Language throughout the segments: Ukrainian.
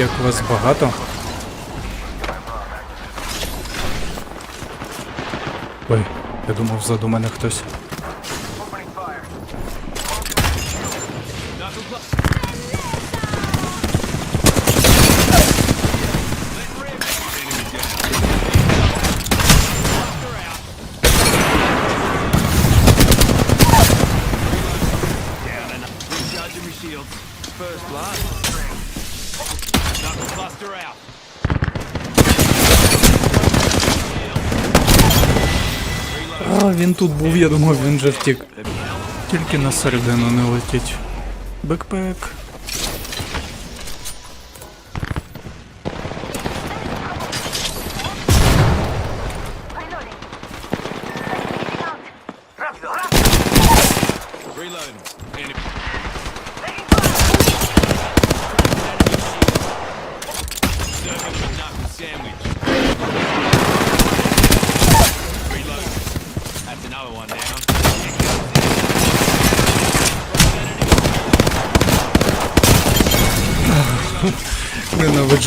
Як вас багато. Ой, я думав, заду мене хтось. Він тут був, я думав, він вже втік. Тільки на середину не летіть. Бекпек.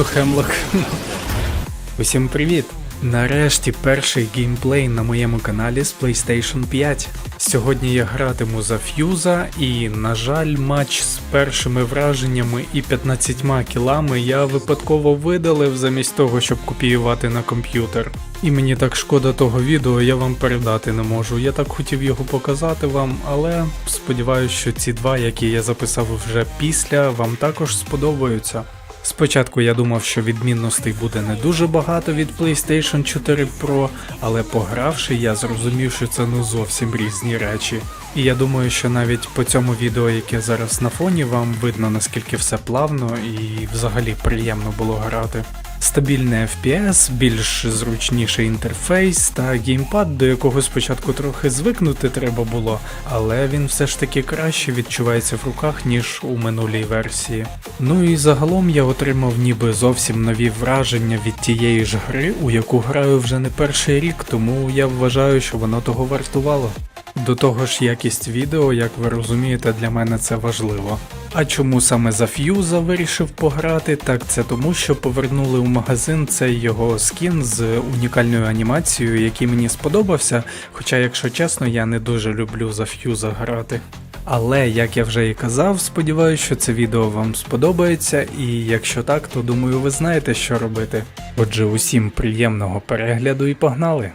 Ненавиджу Хемлок. Усім привіт! Нарешті перший геймплей на моєму каналі з PlayStation 5. Сьогодні я гратиму за Ф'юза і, на жаль, матч з першими враженнями і 15 кілами я випадково видалив замість того, щоб копіювати на комп'ютер. І мені так шкода того відео, я вам передати не можу. Я так хотів його показати вам, але сподіваюся, що ці два, які я записав вже після, вам також сподобаються. Спочатку я думав, що відмінностей буде не дуже багато від PlayStation 4 Pro, але погравши, я зрозумів, що це ну зовсім різні речі. І я думаю, що навіть по цьому відео, яке зараз на фоні, вам видно наскільки все плавно і взагалі приємно було грати. Стабільний FPS, більш зручніший інтерфейс та геймпад, до якого спочатку трохи звикнути треба було, але він все ж таки краще відчувається в руках, ніж у минулій версії. Ну і загалом я отримав ніби зовсім нові враження від тієї ж гри, у яку граю вже не перший рік, тому я вважаю, що воно того вартувало. До того ж, якість відео, як ви розумієте, для мене це важливо. А чому саме за Ф'юза вирішив пограти? Так це тому, що повернули у магазин цей його скін з унікальною анімацією, який мені сподобався. Хоча, якщо чесно, я не дуже люблю за Ф'юза грати. Але як я вже і казав, сподіваюся, що це відео вам сподобається, і якщо так, то думаю, ви знаєте, що робити. Отже, усім приємного перегляду і погнали!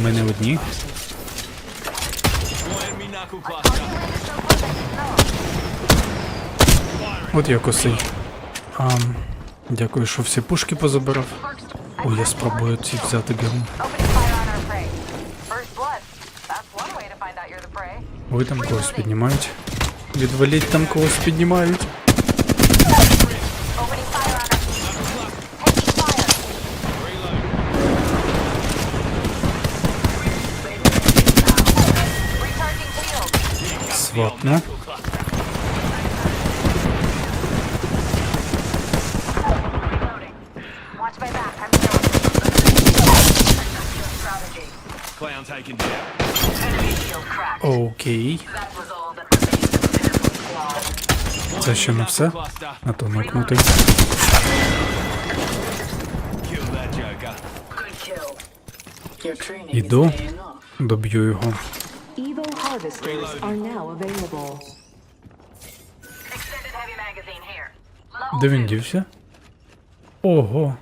У, мене одні. От я косий. А, дякую, що всі пушки позабирав. О, я спробую ці взяти бігом. Ой, там когось піднімають. Відваліть, там когось піднімають. Pitiful squad. Це ще не все. А то training Іду. Доб'ю його. Harvesters are now available. Extended heavy magazine here. Де він дівся? Ого.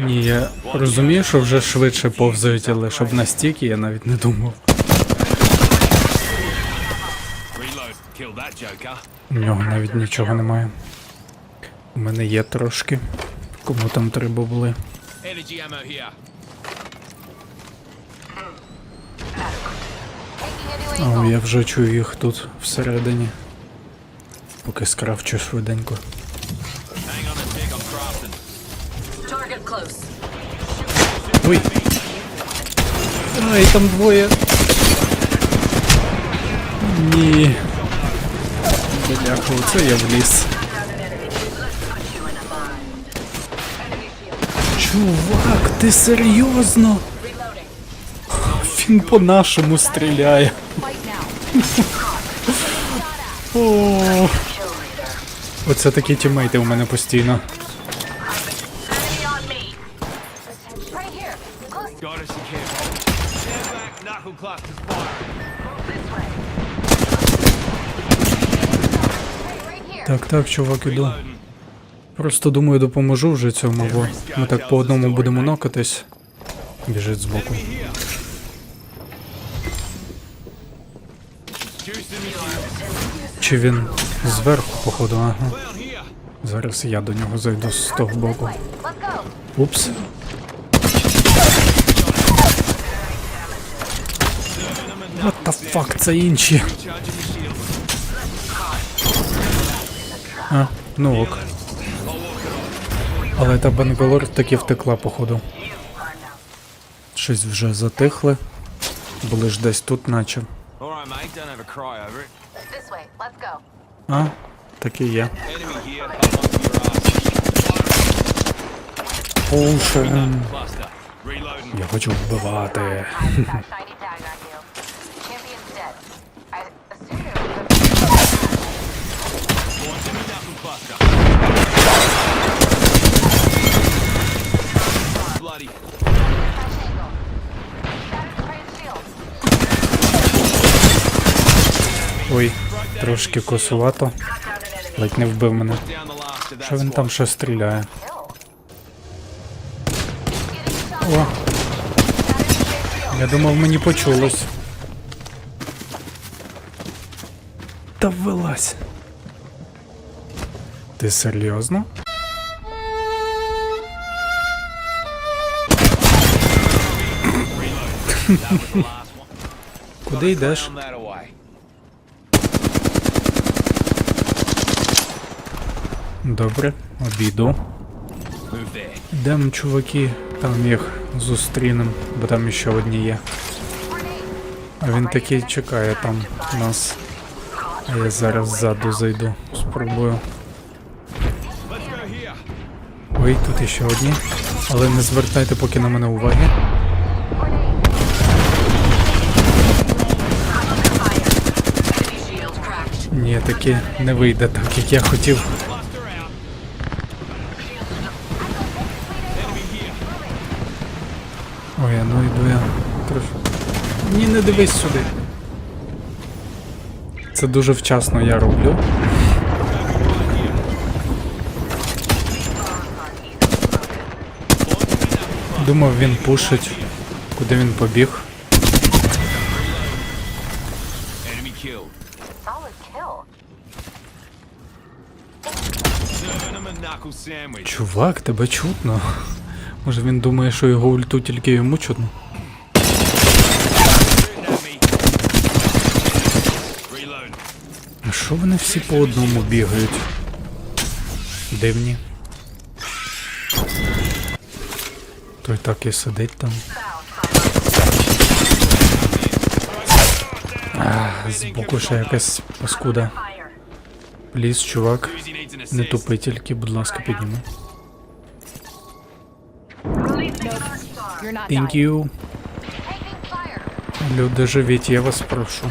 Ні, я розумію, що вже швидше повзають, але щоб настільки я навіть не думав. У нього навіть нічого немає. У мене є трошки. Кому там треба були. О, я вже чую їх тут всередині. Поки скрафчу швиденько. Ой! Ай, там двоє. Ні. Бляха, оце я вліз. Чувак, ти серйозно? Він по нашому стріляє. О, Оце такі тімейти у мене постійно. Так, так, чувак, іду. Просто думаю, допоможу вже цьому, бо ми так по одному будемо нокатись. Біжить збоку. Enemy here. Juicing me shields. Чи він зверху, походу, ага. Зараз я до нього зайду з того боку. Упс. What the fuck, це інші. А, ну ок. Але та Бангалор таки втекла, походу. Щось вже затихли. Були ж десь тут, наче. All right, mate. Don't have a cry over it. А, так і є. Оушен. Я хочу вбивати. Ой. Трошки косувато. Ледь не вбив мене. Що він там ще стріляє? О, я думав, мені почулось. Та вилазь. Ти серйозно? Куди йдеш? Добре, обійду. Йдемо, чуваки, там їх зустрінем, бо там ще одні є. А він такий чекає там нас. А я зараз ззаду зайду. Спробую. Ой, тут іще одні. Але не звертайте поки на мене уваги. Ні, таки не вийде так, як я хотів. Ой, а ну йду я. Трош... Ні, не дивись сюди. Це дуже вчасно я роблю. Думав, він пушить. Куди він побіг? Чувак, тебе чутно. Може він думає, що його ульту тільки йому чутно. Shooting at me. Reloading. А що вони всі по одному бігають? Дивні. Той так і сидить там. А, збоку ще якась паскуда. Пліз, чувак. Не тупи тільки, будь ласка, підніми. Thank you. Люди живіть, я вас прошу.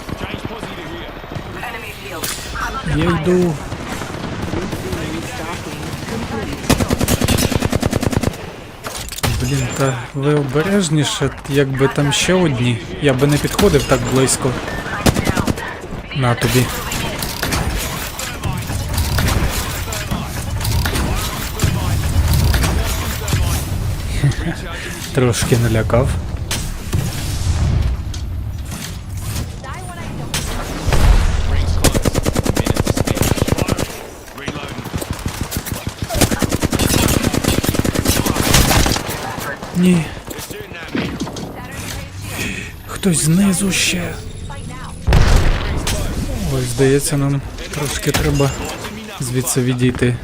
Я йду. Блін, та ви обережніше, якби там ще одні. Я би не підходив так близько. На тобі. Трошки налякав. Ні, хтось знизу ще. Ой, здається, нам трошки треба звідси відійти.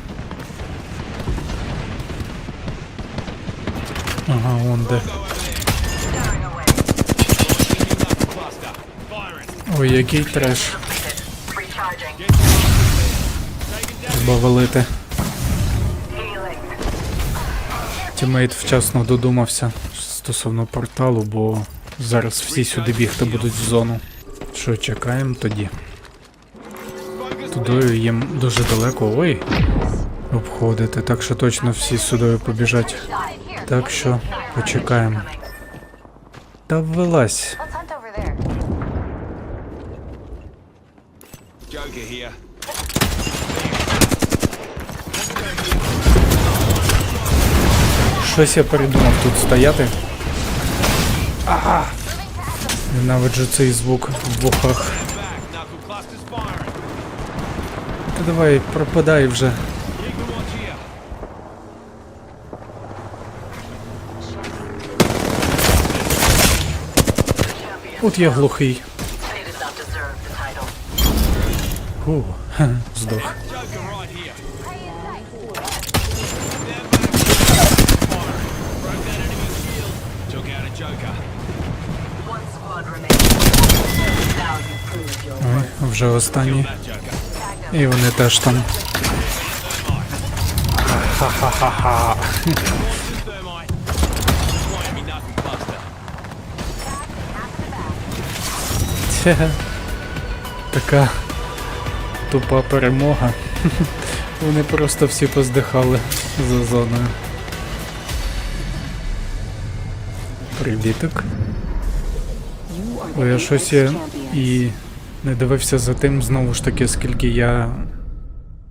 Ага, вон де. Ой, який треш. Треба валити. Тімейт вчасно додумався стосовно порталу, бо Зараз всі сюди бігти будуть в зону. Що, чекаємо тоді? Тудою їм дуже далеко. Ой. Обходити, так що точно всі сюди побіжать. Так що почекаємо. Та ввелась. Щось я передумав тут стояти. Ага. Ненавиджу цей звук в вухах. Та давай, пропадай вже. От я глухий. Фу, здох. Вже останні. І вони теж там. Ха-ха-ха-ха. Така тупа перемога. Вони просто всі поздихали за зоною. Are Ой, я щось я і не дивився за тим знову ж таки, скільки я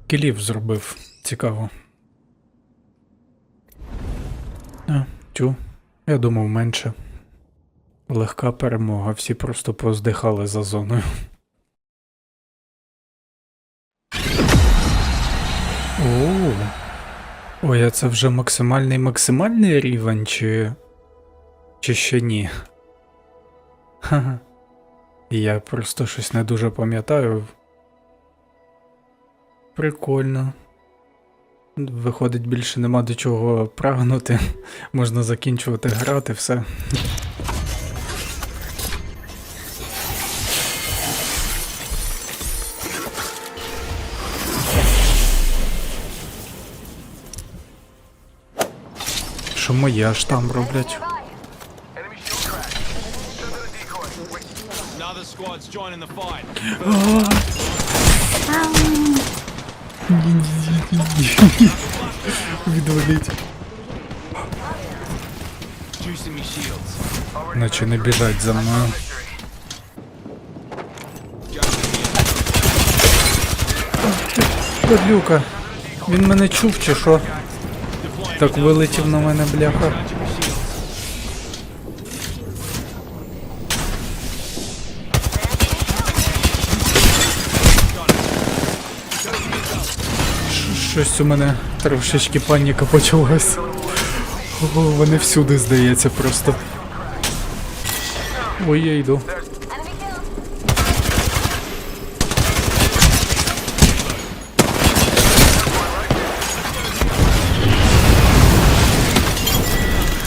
кілів зробив. Цікаво. А, тю. Я думав менше. Легка перемога, всі просто поздихали за зоною. О, Ой, а це вже максимальний максимальний рівень, чи. чи ще ні? Ха-ха. Я просто щось не дуже пам'ятаю. Прикольно. Виходить, більше нема до чого прагнути. Можна закінчувати грати, все. Що моє аж там роблять? Another squad's joining the fight. Відваліть. Juicing me shields. Наче не біжать за мною. Подлюка. Він мене чув чи що? Так вилетів на мене бляха. Щось у мене трошечки паніка почалась. О, вони всюди, здається, просто. Ой, я йду.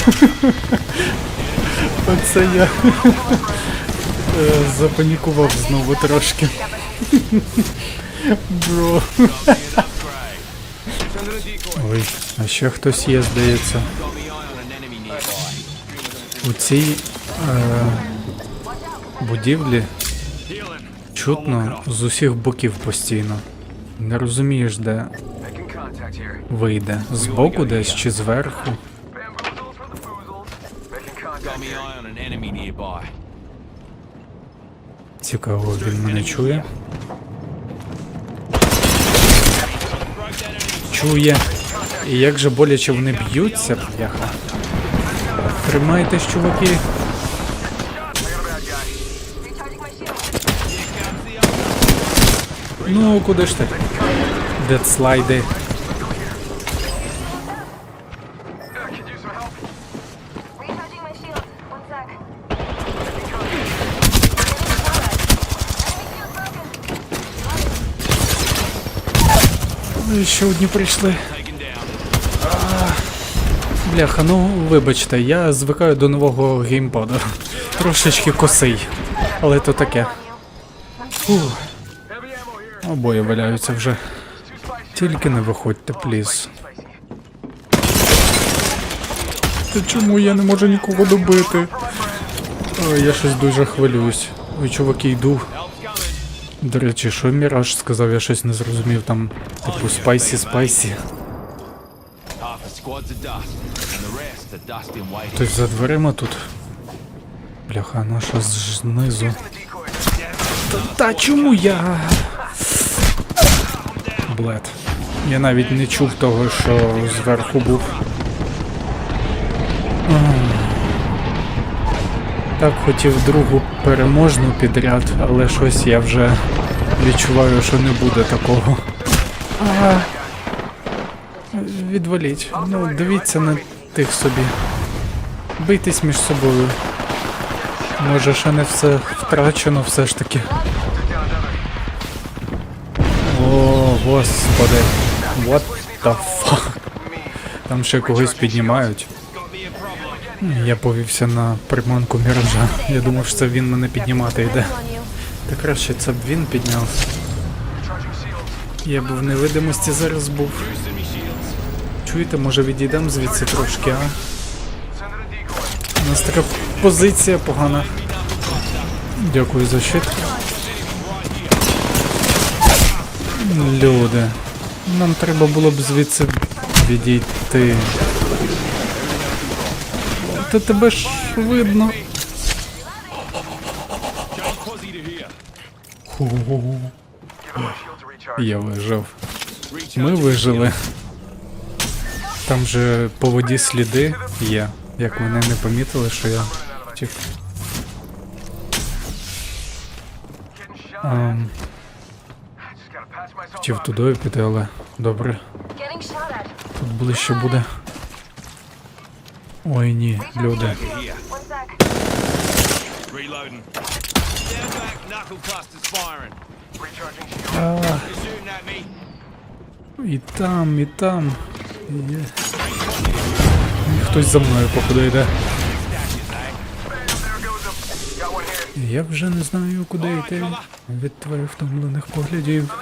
Оце я е, запанікував знову трошки. Бро. Ой, а ще хтось є, здається. У цій е, будівлі чутно з усіх боків постійно. Не розумієш, де вийде. Збоку десь чи зверху. Цікаво, він мене чує. Чує. І як же боляче вони б'ються, бляха. Тримайтесь, чуваки. Ну, куди ж ти? Дедслайди. Ой, Ще одні прийшли. Бляха, ну вибачте, я звикаю до нового геймпаду. Трошечки косий. Але то таке. Фух. Обоє валяються вже. Тільки не виходьте, пліз. Та чому я не можу нікого добити? Ой, я щось дуже хвилююсь. Ой, чуваки, йду. До речі, що Міраж сказав, я щось не зрозумів там. Типу спайсі, спайсі. Хтось за дверима тут. Бляха, наша знизу. Та, та чому я? Блед. Я навіть не чув того, що зверху був. Так хотів другу переможну підряд, але щось я вже відчуваю, що не буде такого. А, відваліть. Ну, дивіться на тих собі. Бийтесь між собою. Може, ще не все втрачено все ж таки. О, господи. What the fuck? Там ще когось піднімають. Я повівся на приманку міража. Я думав, що це він мене піднімати йде. Та краще це б він підняв. Я б в невидимості зараз був. Чуєте, може відійдемо звідси трошки, а? У нас така позиція погана. Дякую за щит. Люди. Нам треба було б звідси відійти. Та тебе ж видно. To here. Ху-ху-ху. Я вижив. Ми вижили. Там же по воді сліди є. Як вони не помітили, що я втік. Ем, хотів туди піти, але добре. Тут ближче буде. Ой ні, люди. А, at me. і там, і. Є. І Хтось за мною походу йде. Я вже не знаю, куди йти. Від твоїх втомлених поглядів.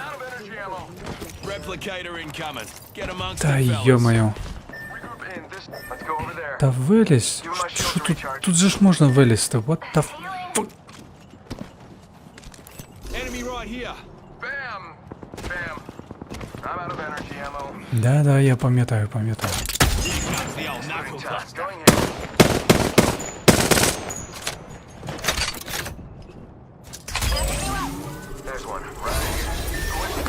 Та йо-моє. Та вилізь. Що тут? Тут же ж можна вилізти. What the Да, да, я пам'ятаю, пам'ятаю.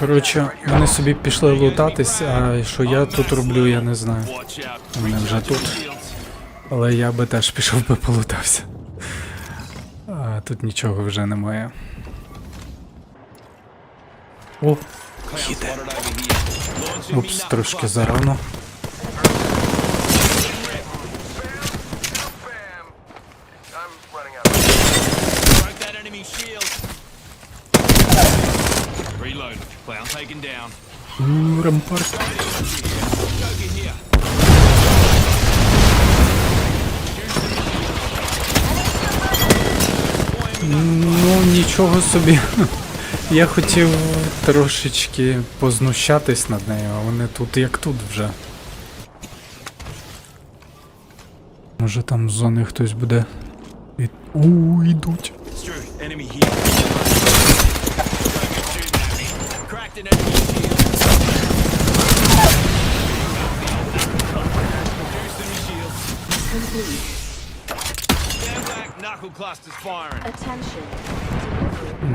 Коротше, вони собі пішли лутатись, а що я тут роблю, я не знаю. Вони вже тут. Але я би теж пішов би полутався. А тут нічого вже немає. О, Me упс, трошки зарано. Bam! I'm running out of Broke that enemy shield. Reload. Clown taken down. У, Рампарт. Ну, нічого собі. Я хотів трошечки познущатись над нею, а вони тут як тут вже. Може там з зони хтось буде. І... У, йдуть.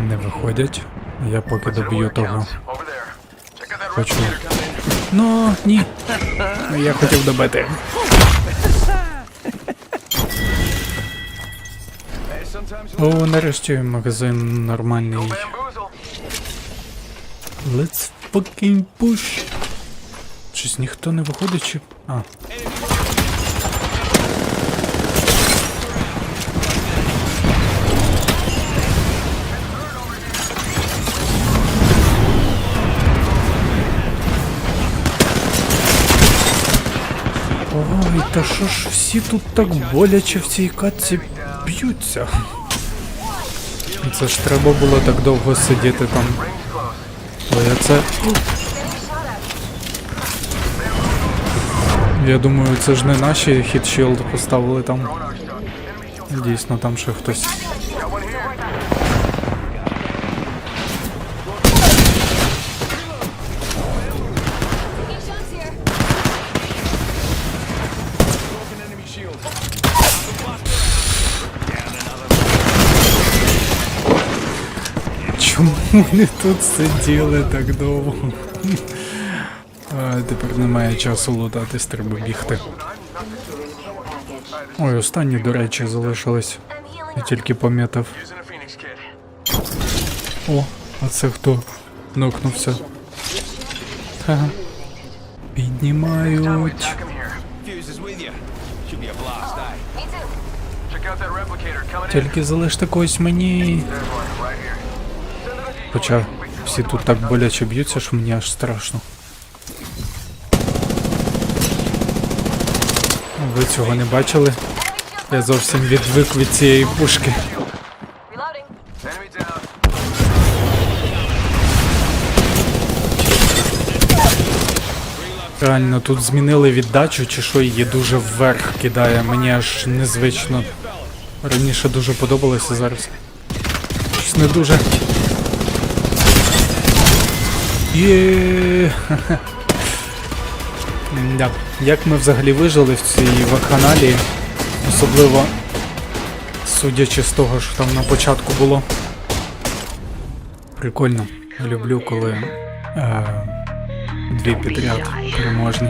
Не виходять. Я поки доб'ю того. Хочу. Ну, ні. Я хотів добити. О, нарешті магазин нормальний. Let's fucking push. Щось ніхто не виходить чи. А. Ой, та що ж всі тут так боляче в цій катці б'ються? Це ж треба було так довго сидіти там. Ой, я це. Я думаю, це ж не наші хітшілд поставили там. Дійсно, там ще хтось. вони тут сиділи так довго? А, тепер немає часу лутатись, треба бігти. Ой, останні, до речі, залишились. Я тільки kit. О, а це хто? Нокнувся. Ха. Піднімають. Тільки залиште когось мені. Хоча всі тут так боляче б'ються, що мені аж страшно. Ви цього не бачили? Я зовсім відвик від цієї пушки. Реально, тут змінили віддачу чи що її дуже вверх кидає. Мені аж незвично. Раніше дуже подобалося зараз. Щось не дуже. Є. Да. Як ми взагалі вижили в цій вакханалії, особливо судячи з того, що там на початку було. Прикольно. Люблю, коли е, дві підряд переможні.